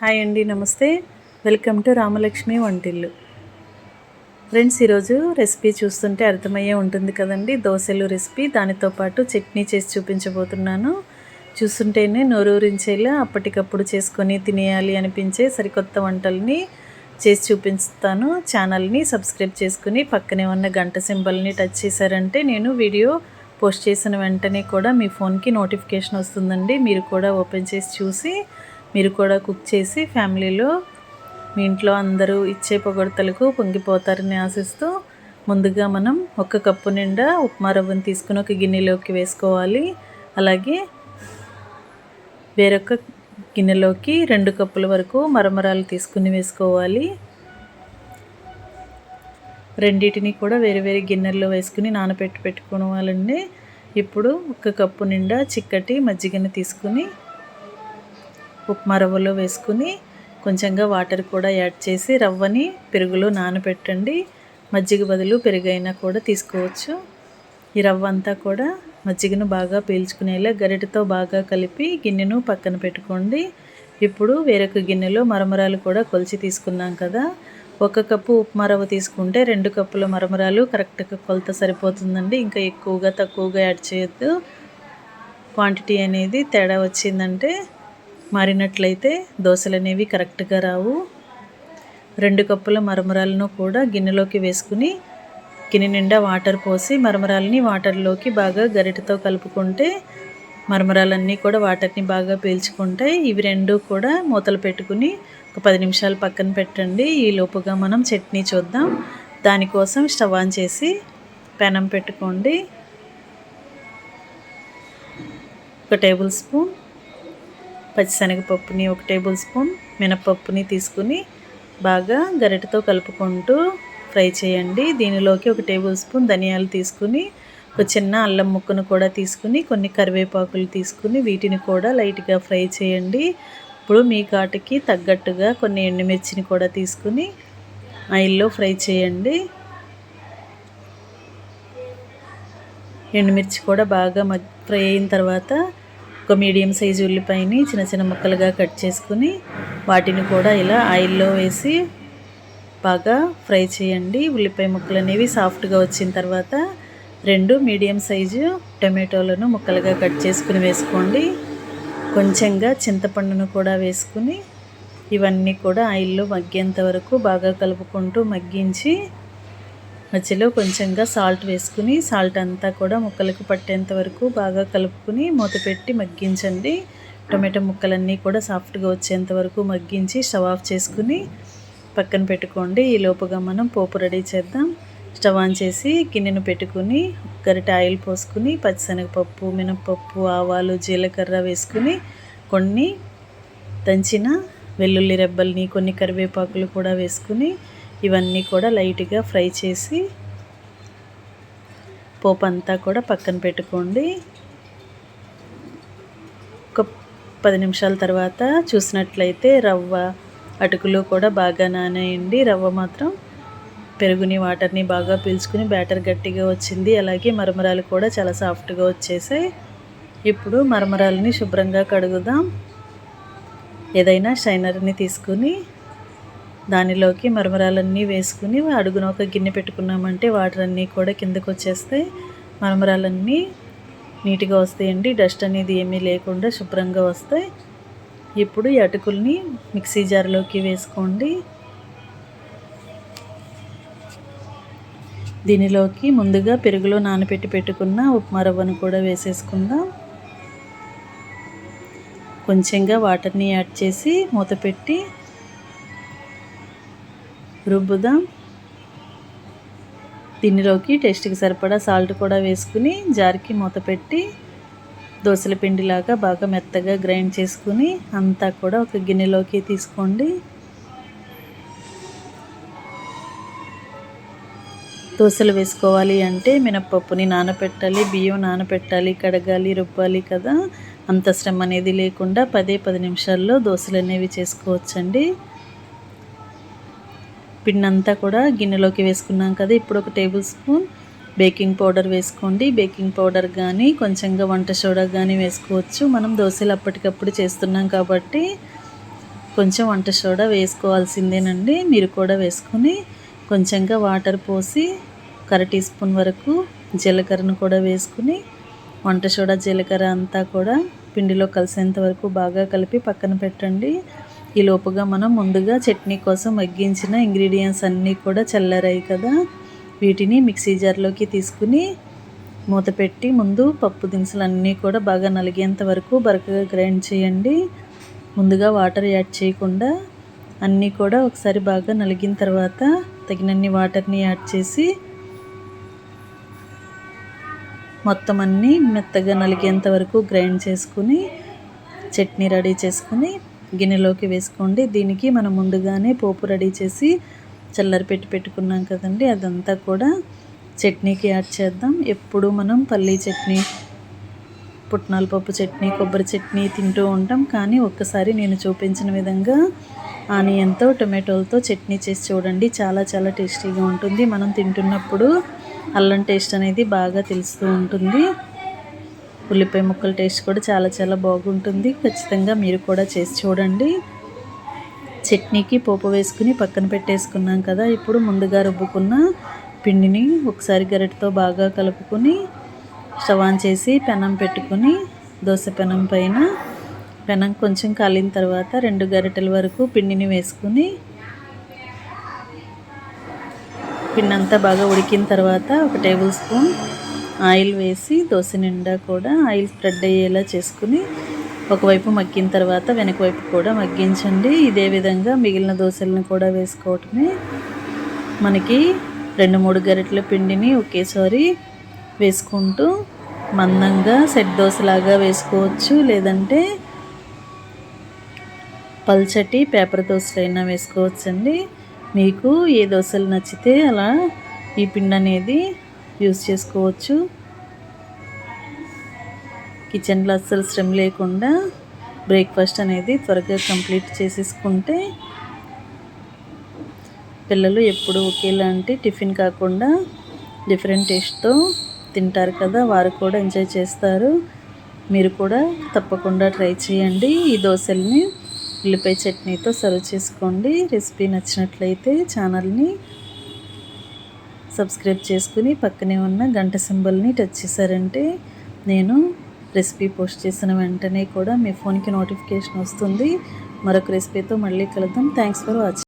Hi అండి నమస్తే. Welcome to Ramalakshmi వంటిల్లు. ఫ్రెండ్స్ ఈరోజు రెసిపీ చూస్తుంటే అర్థమయ్యే ఉంటుంది కదండి. దోశలు రెసిపీ దానితో పాటు చట్నీ చేసి చూపించబోతున్నాను. చూస్తుంటేనే నోరూరించేలా అప్పటికప్పుడు చేసుకొని తినేయాలి అనిపించే సరికొత్త వంటల్ని చేసి చూపిస్తాను. ఛానల్ని సబ్స్క్రైబ్ చేసుకుని పక్కనే ఉన్న గంట సింబల్ని టచ్ చేశారంటే నేను వీడియో పోస్ట్ చేసిన వెంటనే కూడా మీ ఫోన్కి నోటిఫికేషన్ వస్తుందండి. మీరు కూడా ఓపెన్ చేసి చూసి మీరు కూడా కుక్ చేసి ఫ్యామిలీలో మీ ఇంట్లో అందరూ ఇచ్చే పొగడతలకు పొంగిపోతారని ఆశిస్తూ ముందుగా మనం ఒక కప్పు నిండా ఉప్మా రవ్వను తీసుకుని ఒక గిన్నెలోకి వేసుకోవాలి. అలాగే వేరొక గిన్నెలోకి రెండు కప్పుల వరకు మరమరాలు తీసుకుని వేసుకోవాలి. రెండింటిని కూడా వేరే వేరే గిన్నెల్లో వేసుకుని నానబెట్టి పెట్టుకోవాలండి. ఇప్పుడు ఒక కప్పు నిండా చిక్కటి మజ్జిగని తీసుకుని ఉప్మా రవ్వలో వేసుకుని కొంచెంగా వాటర్ కూడా యాడ్ చేసి రవ్వని పెరుగులో నానబెట్టండి మజ్జిగ బదులు పెరుగైనా కూడా తీసుకోవచ్చు. ఈ రవ్వ అంతా కూడా మజ్జిగను బాగా పీల్చుకునేలా గరిటతో బాగా కలిపి గిన్నెను పక్కన పెట్టుకోండి. ఇప్పుడు వేరొక గిన్నెలో మరమరాలు కూడా కొలిచి తీసుకున్నాం కదా. ఒక కప్పు ఉప్మా రవ్వ తీసుకుంటే రెండు కప్పుల మరమరాలు కరెక్ట్గా కొలత సరిపోతుందండి. ఇంకా ఎక్కువగా తక్కువగా యాడ్ చేయొద్దు. క్వాంటిటీ అనేది తేడా వచ్చిందంటే మారినట్లయితే దోశలు అనేవి కరెక్ట్గా రావు. రెండు కప్పుల మరమరాలను కూడా గిన్నెలోకి వేసుకుని గిన్నె నిండా వాటర్ పోసి మరమరాలని వాటర్లోకి బాగా గరిటతో కలుపుకుంటే మరమరాలన్నీ కూడా వాటర్ని బాగా పీల్చుకుంటాయి. ఇవి రెండు కూడా మూతలు పెట్టుకుని ఒక పది నిమిషాలు పక్కన పెట్టండి. ఈ లోపుగా మనం చట్నీ చూద్దాం. దానికోసం స్టవ్ ఆన్ చేసి పెనం పెట్టుకోండి. ఒక టేబుల్ స్పూన్ పచ్చిశనగపప్పుని ఒక టేబుల్ స్పూన్ మినపప్పుని తీసుకుని బాగా గరిటతో కలుపుకుంటూ ఫ్రై చేయండి. దీనిలోకి ఒక టేబుల్ స్పూన్ ధనియాలు తీసుకుని ఒక చిన్న అల్లం ముక్కను కూడా తీసుకుని కొన్ని కరివేపాకులు తీసుకుని వీటిని కూడా లైట్గా ఫ్రై చేయండి. ఇప్పుడు మీ కాటికి తగ్గట్టుగా కొన్ని ఎండుమిర్చిని కూడా తీసుకుని ఆయిల్లో ఫ్రై చేయండి. ఎండుమిర్చి కూడా బాగా ఫ్రై అయిన తర్వాత ఒక మీడియం సైజు ఉల్లిపాయని చిన్న చిన్న ముక్కలుగా కట్ చేసుకుని వాటిని కూడా ఇలా ఆయిల్లో వేసి బాగా ఫ్రై చేయండి. ఉల్లిపాయ ముక్కలు అనేవి సాఫ్ట్గా వచ్చిన తర్వాత రెండు మీడియం సైజు టమాటోలను ముక్కలుగా కట్ చేసుకుని వేసుకోండి. కొంచెంగా చింతపండును కూడా వేసుకుని ఇవన్నీ కూడా ఆయిల్లో మగ్గేంత వరకు బాగా కలుపుకుంటూ మగ్గించి మధ్యలో కొంచెంగా సాల్ట్ వేసుకుని సాల్ట్ అంతా కూడా ముక్కలకు పట్టేంత వరకు బాగా కలుపుకుని మూత పెట్టి మగ్గించండి. టొమాటో ముక్కలన్నీ కూడా సాఫ్ట్గా వచ్చేంత వరకు మగ్గించి స్టవ్ ఆఫ్ చేసుకుని పక్కన పెట్టుకోండి. ఈ లోపుగా మనం పోపు రెడీ చేద్దాం. స్టవ్ ఆన్ చేసి గిన్నెను పెట్టుకుని గరిట ఆయిల్ పోసుకుని పచ్చిశనగపప్పు మినపప్పు ఆవాలు జీలకర్ర వేసుకుని కొన్ని దంచిన వెల్లుల్లి రెబ్బల్ని కొన్ని కరివేపాకులు కూడా వేసుకుని ఇవన్నీ కూడా లైట్గా ఫ్రై చేసి పోపు అంతా కూడా పక్కన పెట్టుకోండి. ఒక పది నిమిషాల తర్వాత చూసినట్లయితే రవ్వ అటుకులు కూడా బాగా నానేయండి. రవ్వ మాత్రం పెరుగుని వాటర్ని బాగా పీల్చుకుని బ్యాటర్ గట్టిగా వచ్చింది. అలాగే మరమరాలు కూడా చాలా సాఫ్ట్గా వచ్చేసాయి. ఇప్పుడు మరమరాలని శుభ్రంగా కడుగుదాం. ఏదైనా షైనర్ని తీసుకుని దానిలోకి మరమరాలన్నీ వేసుకుని అడుగున ఒక గిన్నె పెట్టుకున్నామంటే వాటర్ అన్నీ కూడా కిందకు వచ్చేస్తాయి మరమరాలన్నీ నీట్గా వస్తాయండి. డస్ట్ అనేది ఏమీ లేకుండా శుభ్రంగా వస్తాయి. ఇప్పుడు ఈ అటుకుల్ని మిక్సీ జార్లోకి వేసుకోండి. దీనిలోకి ముందుగా పెరుగులో నానబెట్టి పెట్టుకున్న ఉప్మా రవ్వను కూడా వేసేసుకుందాం. కొంచెంగా వాటర్ని యాడ్ చేసి మూత పెట్టి రుబ్బుదాం. దీనిలోకి టేస్ట్కి సరిపడా సాల్ట్ కూడా వేసుకుని జార్కి మూత పెట్టి దోశల పిండిలాగా బాగా మెత్తగా గ్రైండ్ చేసుకుని అంతా కూడా ఒక గిన్నెలోకి తీసుకోండి. దోశలు వేసుకోవాలి అంటే మినప్పప్పుని నానపెట్టాలి బియ్యం నానపెట్టాలి కడగాలి రుబ్బాలి కదా. అంత శ్రమ అనేది లేకుండా పదే పది నిమిషాల్లో దోశలు అనేవి చేసుకోవచ్చండి. పిండి అంతా కూడా గిన్నెలోకి వేసుకున్నాం కదా. ఇప్పుడు ఒక టేబుల్ స్పూన్ బేకింగ్ పౌడర్ వేసుకోండి. బేకింగ్ పౌడర్ కానీ కొంచెంగా వంట సోడా కానీ వేసుకోవచ్చు. మనం దోశలు అప్పటికప్పుడు చేస్తున్నాం కాబట్టి కొంచెం వంట సోడా వేసుకోవాల్సిందేనండి. మీరు కూడా వేసుకొని కొంచెంగా వాటర్ పోసి కర టీ స్పూన్ వరకు జీలకర్రను కూడా వేసుకుని వంట సోడా జీలకర్ర అంతా కూడా పిండిలో కలిసేంత వరకు బాగా కలిపి పక్కన పెట్టండి. ఈ లోపుగా మనం ముందుగా చట్నీ కోసం మగ్గించిన ఇంగ్రీడియంట్స్ అన్నీ కూడా చల్లరాయి కదా. వీటిని మిక్సీ జార్లోకి తీసుకుని మూత పెట్టి ముందు పప్పు దినుసులు అన్నీ కూడా బాగా నలిగేంత వరకు బరకగా గ్రైండ్ చేయండి. ముందుగా వాటర్ యాడ్ చేయకుండా అన్నీ కూడా ఒకసారి బాగా నలిగిన తర్వాత తగినన్ని వాటర్ని యాడ్ చేసి మొత్తం అన్నీ మెత్తగా నలిగేంత వరకు గ్రైండ్ చేసుకుని చట్నీ రెడీ చేసుకుని గిన్నెలోకి వేసుకోండి. దీనికి మనం ముందుగానే పోపు రెడీ చేసి చల్లరి పెట్టి పెట్టుకున్నాం కదండి. అదంతా కూడా చట్నీకి యాడ్ చేద్దాం. ఎప్పుడు మనం పల్లీ చట్నీ పుట్నాల పప్పు చట్నీ కొబ్బరి చట్నీ తింటూ ఉంటాం. కానీ ఒక్కసారి నేను చూపించిన విధంగా ఆనియన్తో టొమాటోలతో చట్నీ చేసి చూడండి. చాలా చాలా టేస్టీగా ఉంటుంది. మనం తింటున్నప్పుడు అల్లం టేస్ట్ అనేది బాగా తెలుస్తూ ఉంటుంది. ఉల్లిపాయ ముక్కల టేస్ట్ కూడా చాలా చాలా బాగుంటుంది. ఖచ్చితంగా మీరు కూడా చేసి చూడండి. చట్నీకి పోపు వేసుకుని పక్కన పెట్టేసుకున్నాం కదా. ఇప్పుడు ముందుగా రుబ్బుకున్న పిండిని ఒకసారి గరిటతో బాగా కలుపుకొని స్టవ్ ఆన్ చేసి పెనం పెట్టుకుని దోశ పెనం పైన పెనం కొంచెం కాలిన తర్వాత రెండు గరిటెల వరకు పిండిని వేసుకుని పిండి అంతా బాగా ఉడికిన తర్వాత ఒక టేబుల్ స్పూన్ ఆయిల్ వేసి దోశ నిండా కూడా ఆయిల్ స్ప్రెడ్ అయ్యేలా చేసుకుని ఒకవైపు మగ్గిన తర్వాత వెనక వైపు కూడా మగ్గించండి. ఇదే విధంగా మిగిలిన దోశలను కూడా వేసుకోవటమే. మనకి రెండు మూడు గరిటెల పిండిని ఒకేసారి వేసుకుంటూ మందంగా సెట్ దోశలాగా వేసుకోవచ్చు. లేదంటే పల్చటి పేపర్ దోశలు అయినా వేసుకోవచ్చండి. మీకు ఏ దోశలు నచ్చితే అలా ఈ పిండి అనేది యూస్ చేసుకోవచ్చు. కిచెన్లో అస్సలు శ్రమ లేకుండా బ్రేక్ఫాస్ట్ అనేది త్వరగా కంప్లీట్ చేసేసుకుంటే పిల్లలు ఎప్పుడు ఒకేలాంటి టిఫిన్ కాకుండా డిఫరెంట్ టేస్ట్తో తింటారు కదా వారు కూడా ఎంజాయ్ చేస్తారు. మీరు కూడా తప్పకుండా ట్రై చేయండి. ఈ దోశల్ని ఉల్లిపాయ చట్నీతో సర్వ్ చేసుకోండి. రెసిపీ నచ్చినట్లయితే ఛానల్ని సబ్స్క్రైబ్ చేసుకుని పక్కనే ఉన్న గంట సింబల్ని టచ్ చేశారంటే నేను రెసిపీ పోస్ట్ చేసిన వెంటనే కూడా మీ ఫోన్కి నోటిఫికేషన్ వస్తుంది. మరొక రెసిపీతో మళ్ళీ కలుద్దాం. Thanks for watching